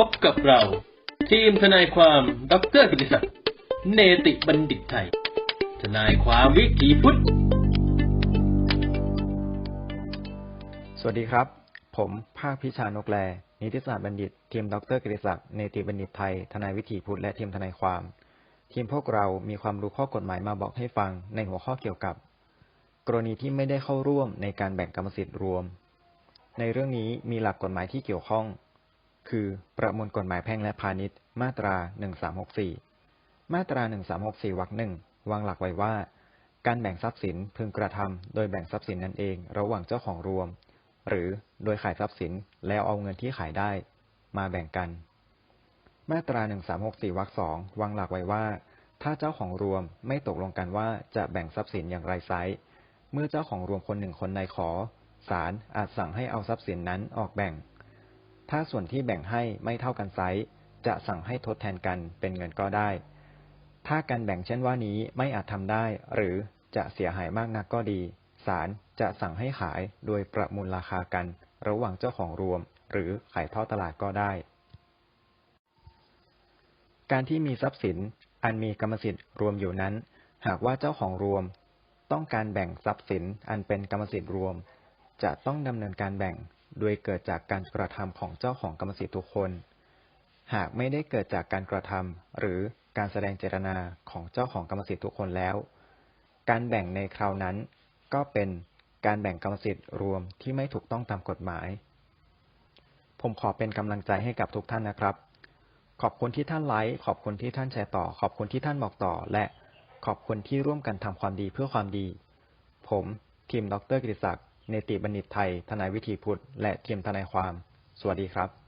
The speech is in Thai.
พบกับเรา ทีมทนายความดรกิติศักดิ์เนติบัณฑิตไทย ทนายความวิถีพุทธ สวัสดีครับ ผมภาคพิชานกแล นิติศาสตร์บัณฑิต ทีมดรกฤษศักดิ์เนติบัณฑิตไทย ทนายวิถีพุทธและทีมทนายความ ทีมพวกเรามีความรู้ข้อกฎหมายมาบอกให้ฟังในหัวข้อเกี่ยวกับ กรณีที่ไม่ได้เข้าร่วมในการแบ่งกรรมสิทธิ์รวม ในเรื่องนี้มีหลักกฎหมายที่เกี่ยวข้อง คือประมวลกฎหมายแพ่งและพาณิชย์ มาตรา 1364 มาตรา 1364 วรรคหนึ่งวางหลักไว้ว่า การแบ่งทรัพย์สินพึงกระทำโดยแบ่งทรัพย์สินนั่นเอง ระหว่างเจ้าของรวม หรือโดยขายทรัพย์สินแล้วเอาเงินที่ขายได้ มาแบ่งกัน มาตรา 1364 วรรคสองวางหลักไว้ว่า ถ้าเจ้าของรวมไม่ตกลงกันว่าจะแบ่งทรัพย์สินอย่างไรไซเมื่อเจ้าของรวมคนหนึ่งคนใดขอศาลอาจสั่งให้เอาทรัพย์สินนั้นออกแบ่ง ถ้าส่วนที่แบ่งให้ไม่เท่ากันไซร้จะสั่งให้ทดแทนกันเป็นเงินก็ได้ ถ้าการแบ่งเช่นว่านี้ไม่อาจทำได้ หรือจะเสียหายมากนักก็ดี ศาลจะสั่งให้ขายโดยประมูลราคากัน ระหว่างเจ้าของรวม หรือขายทอดตลาดก็ได้ การที่มีทรัพย์สินอันมีกรรมสิทธิ์รวมอยู่นั้น หากว่าเจ้าของรวม ต้องการแบ่งทรัพย์สินอันเป็นกรรมสิทธิ์รวม จะต้องดำเนินการแบ่ง โดยเกิดจากการกระทำของเจ้าของกรรมสิทธิ์ทุกคน หากไม่ได้เกิดจากการกระทำหรือการแสดงเจตนาของเจ้าของกรรมสิทธิ์ทุกคนแล้ว การแบ่งในคราวนั้น ก็เป็นการแบ่งกรรมสิทธิ์รวมที่ไม่ถูกต้องตามกฎหมาย ผมขอเป็นกำลังใจให้กับทุกท่านนะครับ ขอบคุณที่ท่านไลค์ขอบคุณที่ท่านแชร์ต่อ ขอบคุณที่ท่านบอกต่อ และขอบคุณที่ร่วมกันทำความดีเพื่อความดี ผมทีมดรกิติศักดิ์ เนติบัณฑิตไทย ทนายวิธีพุทธ และทีมทนายความ สวัสดีครับ